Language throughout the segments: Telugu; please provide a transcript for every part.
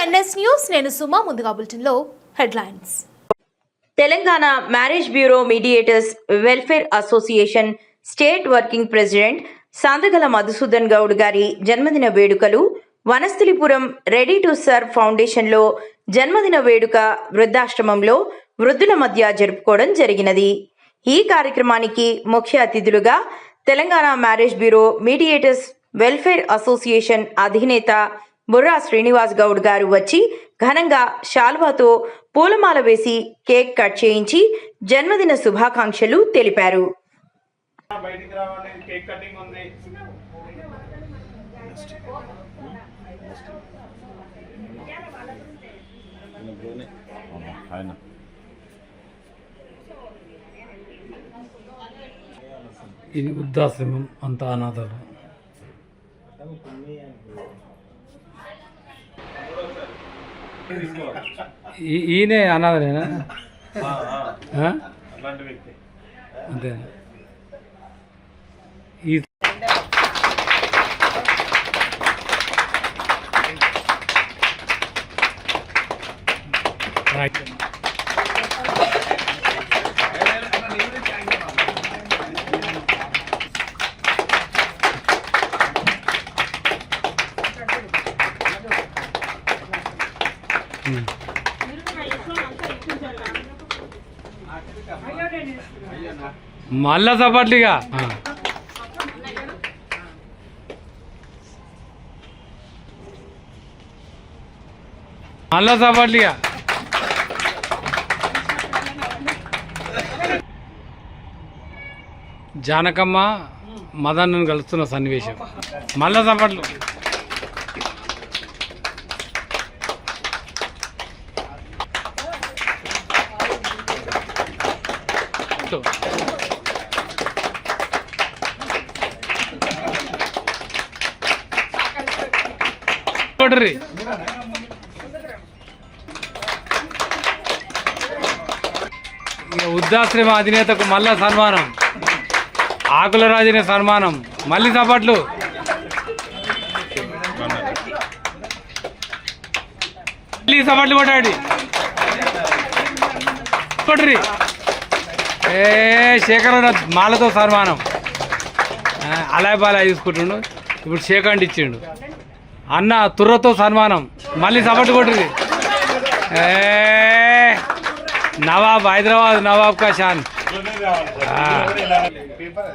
ఎన్ఎస్ న్యూస్ నేను సుమా ముందుగా బులెటిన్లో headlines. Telangana marriage bureau mediators welfare association state working president Sandagala Madhusudan Goud గారి జన్మదిన వేడుకలు వనస్థలిపురం రెడీ టు సర్వ్ ఫౌండేషన్లో జన్మదిన వేడుక వృద్ధాశ్రమంలో వృద్ధుల మధ్య జరుపుకోవడం జరిగినది. ఈ కార్యక్రమానికి ముఖ్య అతిథులుగా Telangana marriage bureau mediators welfare association అధినేత బుర్రా శ్రీనివాస్ గౌడ్ గారు వచ్చి ఘనంగా శాల్వాతో పూలమాల వేసి కేక్ కట్ చేయించి జన్మదిన శుభాకాంక్షలు తెలిపారు. ఇది వృద్ధాశ్రమం అంత అనాథలు. ఈయనే వ్యక్తి. అంతే. ఈ రైట్. మళ్ళా చప్పట్లిగా. మళ్ళా చప్పట్లిగా జానకమ్మ మదన్ను కలుస్తున్న సన్నివేశం. మళ్ళా చప్పట్లు కొట్టరి ఇక వృద్ధాశ్రమ అధినేతకు మళ్ళా సన్మానం. ఆకుల రాజుని సన్మానం. మళ్ళీ చప్పట్లు మళ్ళీ చప్పట్లు కొట్టాడు. కొట్టరి. ఏ శేఖర మాలతో సన్మానం. ఆ, బాలా బాలాయ్ తీసుకుంటుండు ఇప్పుడు శేఖండ్ ఇచ్చిండు. అన్న తుర్రతో సన్మానం. మళ్ళీ సపట్టు కొట్టుది. ఏ నవాబ్ హైదరాబాద్ నవాబ్ కా షాన్. ఆ. పేపర్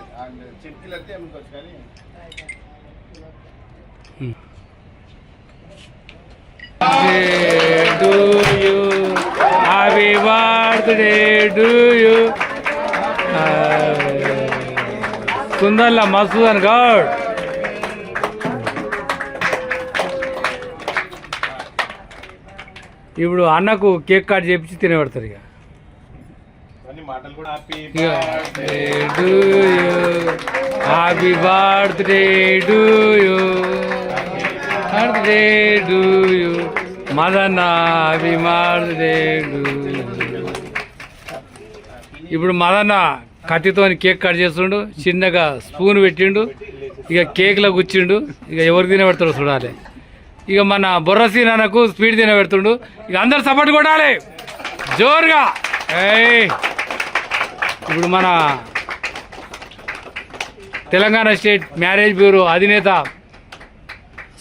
చిట్కీలు అయితే ఏమనుకోవచ్చు కుందల్ల మసూదన్ గౌడ్. ఇప్పుడు అన్నకు కేక్ కట్ చేపించి తినబెడతారు ఇక. Happy birthday to you birthday to you Madanna happy birthday to ఇప్పుడు మదన్న కత్తితో కేక్ కట్ చేస్తుండు చిన్నగా స్పూన్ పెట్టిండు ఇక కేక్లో కూర్చిండు ఇక ఎవరికి తినబెడతాడు చూడాలి. ఇక మన బొర్రసీ నాన్నకు స్పీడ్ తినబెడుతుండు ఇక అందరు సపోర్ట్ కొట్టాలి. జోరుగా. ఏయ్. ఇప్పుడు మన తెలంగాణ స్టేట్ మ్యారేజ్ బ్యూరో అధినేత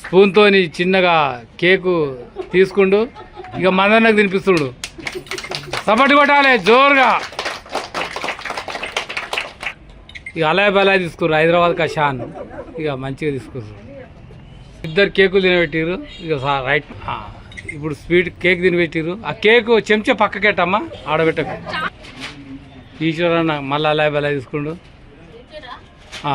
స్పూన్తోని చిన్నగా కేకు తీసుకుండు ఇక మందన్నకు తినిపిస్తుండు. సపటి కొట్టాలి జోరుగా. ఇక అలాయ్ తీసుకుర్రు హైదరాబాద్ కషాన్ ఇక మంచిగా తీసుకుర్రు. ఇద్దరు కేకులు తినబెట్టిర్రు. ఇక రైట్ ఇప్పుడు స్వీట్ కేక్ తినబెట్టిర్రు. ఆ కేకు చెంచా పక్కకెట్టమ్మా ఆడబెట్టకు. ఈశ్వరన్న మళ్ళీ అలాయ బలాయ్ తీసుకుండు. ఆ.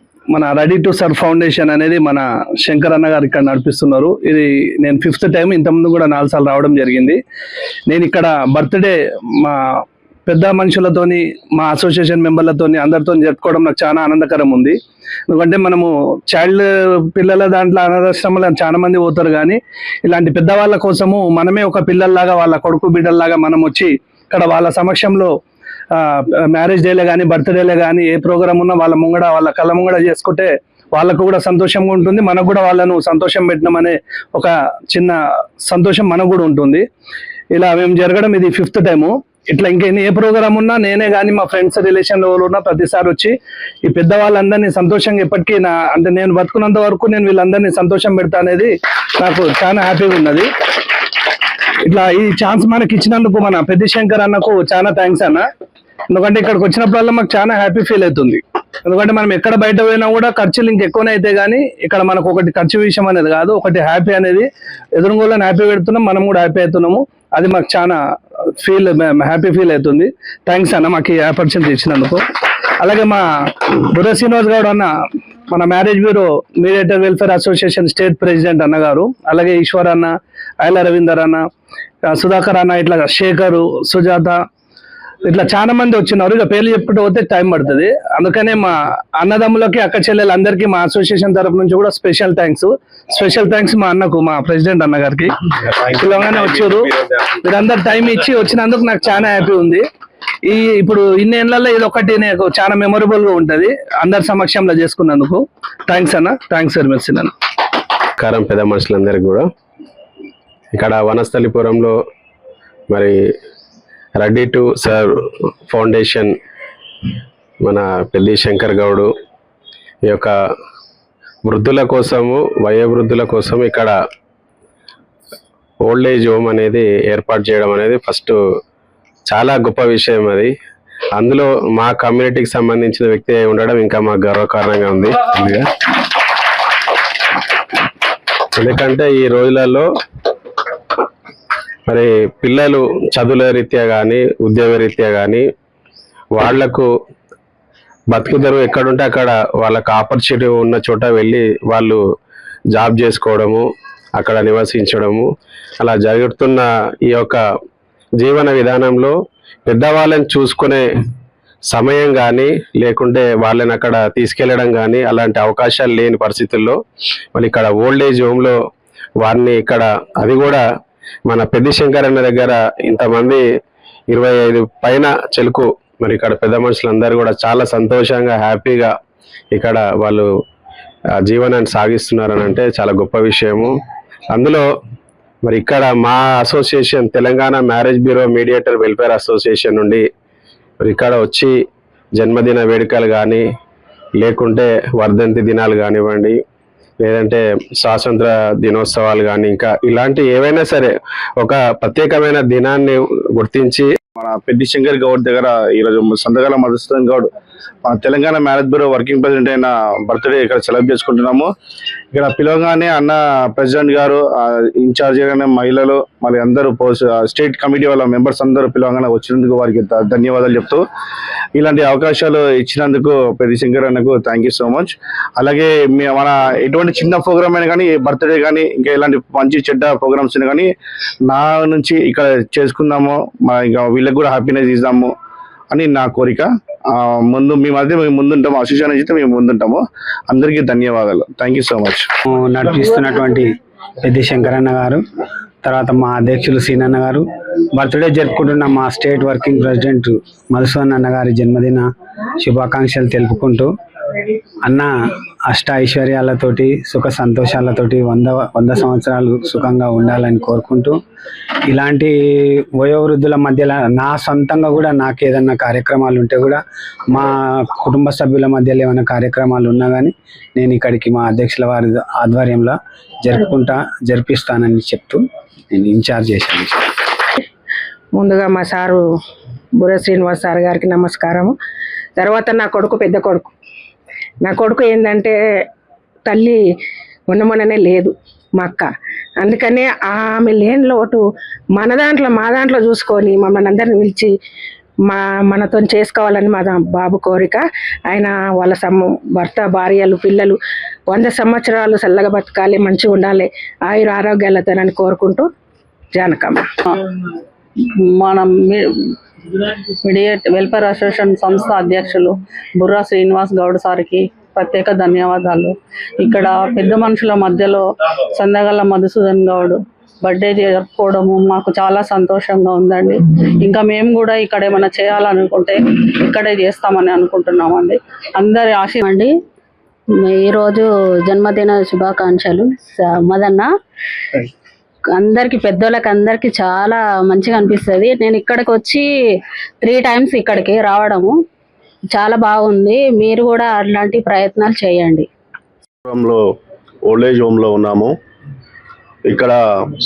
మన రెడీ టు సర్వ్ ఫౌండేషన్ అనేది మన శంకర్ అన్న గారు ఇక్కడ నడిపిస్తున్నారు. ఇది నేను ఫిఫ్త్ టైం ఇంతకుముందు కూడా నాలుగు సార్లు రావడం జరిగింది. నేను ఇక్కడ బర్త్డే మా పెద్ద మనుషులతోని మా అసోసియేషన్ మెంబర్లతోని అందరితో జరుపుకోవడం నాకు చాలా ఆనందకరం ఉంది. ఎందుకంటే మనము చైల్డ్ పిల్లల దాంట్లో అనాథాశ్రమంలో చాలా మంది పోతారు కానీ ఇలాంటి పెద్దవాళ్ళ కోసము మనమే ఒక పిల్లల్లాగా వాళ్ళ కొడుకు బిడ్డల్లాగా మనం వచ్చి ఇక్కడ వాళ్ళ సమక్షంలో మ్యారేజ్ డేలే కానీ బర్త్డేలే కానీ ఏ ప్రోగ్రామ్ ఉన్నా వాళ్ళ ముంగడ వాళ్ళ కళ్ళ ముంగడ చేసుకుంటే వాళ్ళకు కూడా సంతోషంగా ఉంటుంది. మనకు కూడా వాళ్ళను సంతోషం పెట్టినామనే ఒక చిన్న సంతోషం మనకు కూడా ఉంటుంది. ఇలా మేము జరగడం ఇది ఫిఫ్త్ టైము ఇట్లా ఇంకా ఏ ప్రోగ్రామ్ ఉన్నా నేనే కానీ మా ఫ్రెండ్స్ రిలేషన్లో ఉన్నా ప్రతిసారి వచ్చి ఈ పెద్దవాళ్ళందరినీ సంతోషంగా ఎప్పటికీ నా అంటే నేను బతుకున్నంత వరకు నేను వీళ్ళందరినీ సంతోషం పెడతా అనేది నాకు చాలా హ్యాపీగా ఉన్నది. ఇట్లా ఈ ఛాన్స్ మనకి ఇచ్చినందుకు మన పెద్ద శంకర్ అన్నకు చాలా థ్యాంక్స్ అన్న. ఎందుకంటే ఇక్కడికి వచ్చినప్పుడల్లా మాకు చాలా హ్యాపీ ఫీల్ అవుతుంది. ఎందుకంటే మనం ఎక్కడ బయట పోయినా కూడా ఖర్చులు ఇంకెక్కువనే అయితే కానీ ఇక్కడ మనకు ఒకటి ఖర్చు విషయం అనేది కాదు ఒకటి హ్యాపీ అనేది ఎదురుగోళ్ళని హ్యాపీ పెడుతున్నాం మనం కూడా హ్యాపీ అవుతున్నాము. అది మాకు చాలా ఫీల్ హ్యాపీ ఫీల్ అవుతుంది. థ్యాంక్స్ అన్న మాకు ఈ ఆపర్చునిటీ ఇచ్చినందుకు. అలాగే మా బుర్ర శ్రీనివాస్ గౌడ్ అన్న మన marriage bureau mediator welfare association state president అన్న గారు అలాగే ఈశ్వర్ అన్న ఐల రవీందర్ అన్న సుధాకర్ అన్న ఇట్లా శేఖరు సుజాత ఇట్లా చాలా మంది వచ్చినారు. ఇక పేర్లు చెప్పుకుంటూ పోతే టైం పడుతుంది. అందుకనే మా అన్నదమ్ములకి అక్క చెల్లెలందరికీ మా అసోసియేషన్ తరపు నుంచి కూడా స్పెషల్ థ్యాంక్స్ స్పెషల్ థ్యాంక్స్ మా అన్నకు మా ప్రెసిడెంట్ అన్న గారికి పిలవగానే వచ్చారు. మీరందరు టైం ఇచ్చి వచ్చినందుకు నాకు చాలా హ్యాపీ ఉంది. ఈ ఇప్పుడు ఇన్ని ఏళ్ళల్లో ఇది ఒకటి నాకు చాలా మెమొరబుల్గా ఉంటది. అందరి సమక్షంలో చేసుకున్నందుకు థ్యాంక్స్ అన్న. థ్యాంక్స్ వెరీ మచ్ అన్న కారం పెద్ద మనుషులందరికీ కూడా. ఇక్కడ వనస్థలిపురంలో మరి రెడీ టు సర్వ్ ఫౌండేషన్ మన పెళ్ళి శంకర్ గౌడు. ఈ యొక్క వృద్ధుల కోసము వయోవృద్ధుల కోసం ఇక్కడ ఓల్డ్ ఏజ్ హోమ్ అనేది ఏర్పాటు చేయడం అనేది ఫస్ట్ చాలా గొప్ప విషయం అది. అందులో మా కమ్యూనిటీకి సంబంధించిన వ్యక్తి అయి ఉండడం ఇంకా మాకు గర్వకారణంగా ఉంది. ఎందుకంటే ఈ రోజులలో మరి పిల్లలు చదువుల రీత్యా కానీ ఉద్యోగ రీత్యా కానీ వాళ్ళకు బతుకుదరు ఎక్కడుంటే అక్కడ వాళ్ళకు ఆపర్చునిటీ ఉన్న చోట వెళ్ళి వాళ్ళు జాబ్ చేసుకోవడము అక్కడ నివసించడము. అలా జరుగుతున్న ఈ యొక్క జీవన విధానంలో పెద్దవాళ్ళని చూసుకునే సమయం కానీ లేకుంటే వాళ్ళని అక్కడ తీసుకెళ్ళడం కానీ అలాంటి అవకాశాలు లేని పరిస్థితుల్లో మరి ఇక్కడ ఓల్డ్ ఏజ్ హోమ్లో వారిని ఇక్కడ అది కూడా మన పెద్ద శంకర్ దగ్గర ఇంతమంది ఇరవై ఐదు పైన చెలుకు మరి ఇక్కడ పెద్ద మనుషులందరూ కూడా చాలా సంతోషంగా హ్యాపీగా ఇక్కడ వాళ్ళు జీవనాన్ని సాగిస్తున్నారని అంటే చాలా గొప్ప విషయము. అందులో మరి ఇక్కడ మా association Telangana marriage bureau mediator welfare association నుండి మరి ఇక్కడ వచ్చి జన్మదిన వేడుకలు కానీ లేకుంటే వర్ధంతి దినాలు కానివ్వండి లేదంటే స్వాతంత్ర దినోత్సవాలు కానీ ఇంకా ఇలాంటి ఏవైనా సరే ఒక ప్రత్యేకమైన దినాన్ని గుర్తించి మన పెద్ది శంకర్ గౌడ్ దగ్గర ఈరోజు సంతకాల మధుసూదన్ గౌడ్ మన Telangana marriage bureau working president అయిన బర్త్డే ఇక్కడ సెలబ్రేట్ చేసుకుంటున్నాము. ఇక్కడ పిలవగానే అన్న ప్రెసిడెంట్ గారు ఇన్ఛార్జ్ గానే మహిళలు మరి అందరూ పోస్ట్ స్టేట్ కమిటీ వాళ్ళ మెంబర్స్ అందరూ పిలవగానే వచ్చినందుకు వారికి ధన్యవాదాలు చెప్తూ ఇలాంటి అవకాశాలు ఇచ్చినందుకు పెద్ద శంకర్ అన్నకు థ్యాంక్ యూ సో మచ్ అలాగే మన ఎటువంటి చిన్న ప్రోగ్రామ్ అయినా కానీ బర్త్డే కానీ ఇంకా ఇలాంటి మంచి చెడ్డ ప్రోగ్రామ్స్ కానీ నా నుంచి ఇక్కడ చేసుకుందాము మా ఇంకా వీళ్ళకి కూడా హ్యాపీనెస్ ఇద్దాము అని నా కోరిక. ముందు మీ మధ్య మేము ముందుంటాము అసోసియేషన్ అయితే మేము ముందుంటాము. అందరికీ ధన్యవాదాలు. థ్యాంక్ యూ సో మచ్ నడిపిస్తున్నటువంటి పెద్ది శంకరన్న గారు తర్వాత మా అధ్యక్షులు సీనన్న గారు. బర్త్డే జరుపుకుంటున్న మా స్టేట్ వర్కింగ్ ప్రెసిడెంట్ మధుసూదన్ అన్న గారి జన్మదిన శుభాకాంక్షలు తెలుపుకుంటూ అన్న అష్ట ఐశ్వర్యాలతోటి సుఖ సంతోషాలతోటి వంద వంద సంవత్సరాలు సుఖంగా ఉండాలని కోరుకుంటూ ఇలాంటి వయోవృద్ధుల మధ్యలో నా సొంతంగా కూడా నాకు ఏదన్నా కార్యక్రమాలు ఉంటే కూడా మా కుటుంబ సభ్యుల మధ్యలో ఏమైనా కార్యక్రమాలు ఉన్నా కానీ నేను ఇక్కడికి మా అధ్యక్షుల వారి ఆధ్వర్యంలో జరుపుకుంటా జరిపిస్తానని చెప్తూ నేను ఇన్ఛార్జ్ చేశాను. ముందుగా మా సారు బుర్ర శ్రీనివాస్ సార్ గారికి నమస్కారము. తర్వాత నా కొడుకు పెద్ద కొడుకు. నా కొడుకు ఏంటంటే తల్లి ఉన్నమననే లేదు మా అక్క. అందుకనే ఆమె లేని లోటు మన దాంట్లో మా దాంట్లో చూసుకొని మమ్మల్ని అందరిని పిలిచి మా మనతో చేసుకోవాలని మా బాబు కోరిక. ఆయన వాళ్ళ సమ్మ భర్త భార్యలు పిల్లలు వంద సంవత్సరాలు చల్లగా బతకాలి మంచిగా ఉండాలి ఆయుర ఆరోగ్యాలతోనని కోరుకుంటూ జానకమ్మ. మన మీడియేట్ వెల్ఫేర్ అసోసియేషన్ సంస్థ అధ్యక్షులు బుర్రా శ్రీనివాస్ గౌడ్ సార్కి ప్రత్యేక ధన్యవాదాలు. ఇక్కడ పెద్ద మనుషుల మధ్యలో సందగల మధుసూదన్ గౌడ్ బర్త్డే జరుపుకోవడము మాకు చాలా సంతోషంగా ఉందండి. ఇంకా మేము కూడా ఇక్కడ ఏమైనా చేయాలనుకుంటే ఇక్కడే చేస్తామని అనుకుంటున్నామండి. అందరి ఆశ అండి ఈరోజు జన్మదిన శుభాకాంక్షలు. మదన్న. అందరికి పెద్దోళ్ళకి అందరికి చాలా మంచిగా అనిపిస్తుంది. నేను ఇక్కడికి వచ్చి త్రీ టైమ్స్ ఇక్కడికి రావడము. చాలా బాగుంది. మీరు కూడా అలాంటి ప్రయత్నాలు చేయండి. ఓల్డ్ ఓల్డేజ్ హోమ్లో ఉన్నాము. ఇక్కడ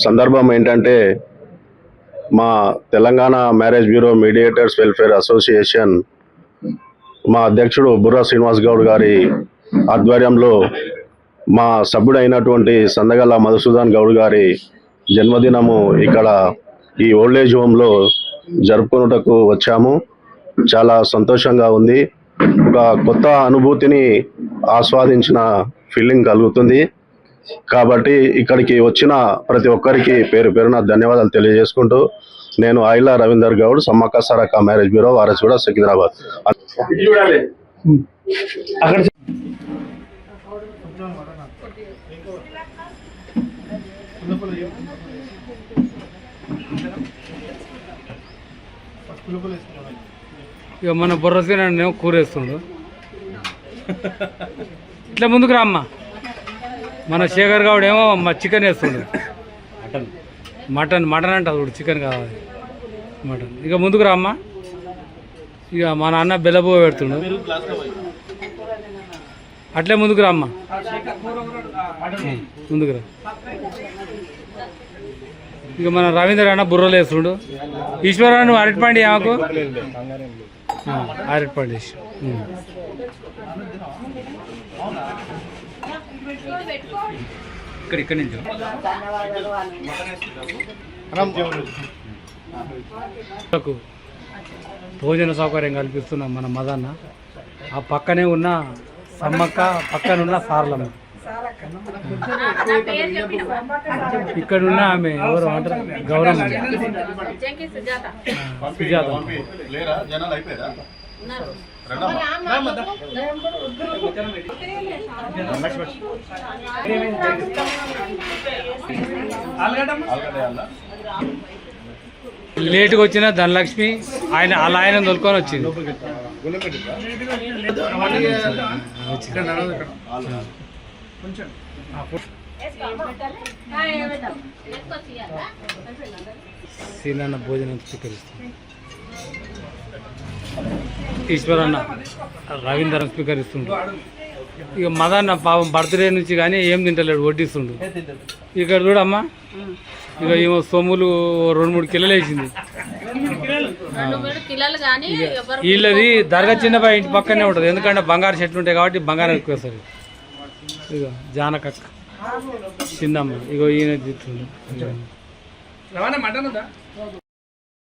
సందర్భం ఏంటంటే మా Telangana marriage bureau mediators welfare association మా అధ్యక్షుడు బుర్రా శ్రీనివాస్ గౌడ్ గారి ఆధ్వర్యంలో మా సభ్యుడైనటువంటి సందగల మధుసూదన్ గౌడ్ గారి జన్మదినము ఇక్కడ ఈ ఓల్డేజ్ హోమ్లో జరుపుకున్నటకు వచ్చాము. చాలా సంతోషంగా ఉంది. ఒక కొత్త అనుభూతిని ఆస్వాదించిన ఫీలింగ్ కలుగుతుంది. కాబట్టి ఇక్కడికి వచ్చిన ప్రతి ఒక్కరికి పేరు పేరున ధన్యవాదాలు తెలియజేసుకుంటూ నేను ఆయిలా రవీందర్ గౌడ్ సమ్మక్క సరక మ్యారేజ్ బ్యూరో వారసుగూడ సికింద్రాబాద్. అక్కడ ఇక మన బుర్రసీనేమో కూరేస్తుండు. ఇట్లా ముందుకు రామ్మా మన శేఖర్ గౌడ్ ఏమో మా చికెన్ వేస్తుండు. మటన్. మటన్ మటన్ అంట చూడు చికెన్ కావాలి. మటన్. ఇక ముందుకు రామ్మా ఇక మా నాన్న బెల్లబో పెడుతుండు. అట్లే ముందుకు రామ్మా ముందుకు రా. ఇక మన రవీంద్ర అన్న బుర్రలు వేస్తుండు ఈశ్వరరావు నువ్వు అరటిపండి ఆమెకు అరటిపండి ఇక్కడ ఇక్కడ నుంచి. భోజన సౌకర్యం కల్పిస్తున్నాం మన మదన్న. ఆ పక్కనే ఉన్న సమ్మక్క పక్కన ఉన్న సార్లమ్మ. ఇక్కడ ఉన్న ఆమె ఎవరు? అంటారు గౌరమ్మ. సుజాత. లేటుగా వచ్చిన ధనలక్ష్మి ఆయన అలా ఆయన తొలుకొని వచ్చింది. సీనన్న భోజనం స్వీకరిస్తుంది ఈశ్వరన్న రవీంద్రన్ స్వీకరిస్తుండు. ఇక మదన్న పాపం బర్త్డే నుంచి కానీ ఏం తింటలేడు వడ్డిస్తుండు. ఇక్కడ చూడమ్మా. ఇక ఏమో సొమ్ములు రెండు మూడు కిలోలు వేసింది. ఇక వీళ్ళది దర్గా చిన్నబాయి ఇంటి పక్కనే ఉంటుంది. ఎందుకంటే బంగారు చెట్లు ఉంటాయి కాబట్టి బంగారం ఎక్కువ వస్తుంది ఇక జానకక్క. చిన్నమ్మ. ఇగో ఈయన తిట్టుండు మటన్ ఉందా?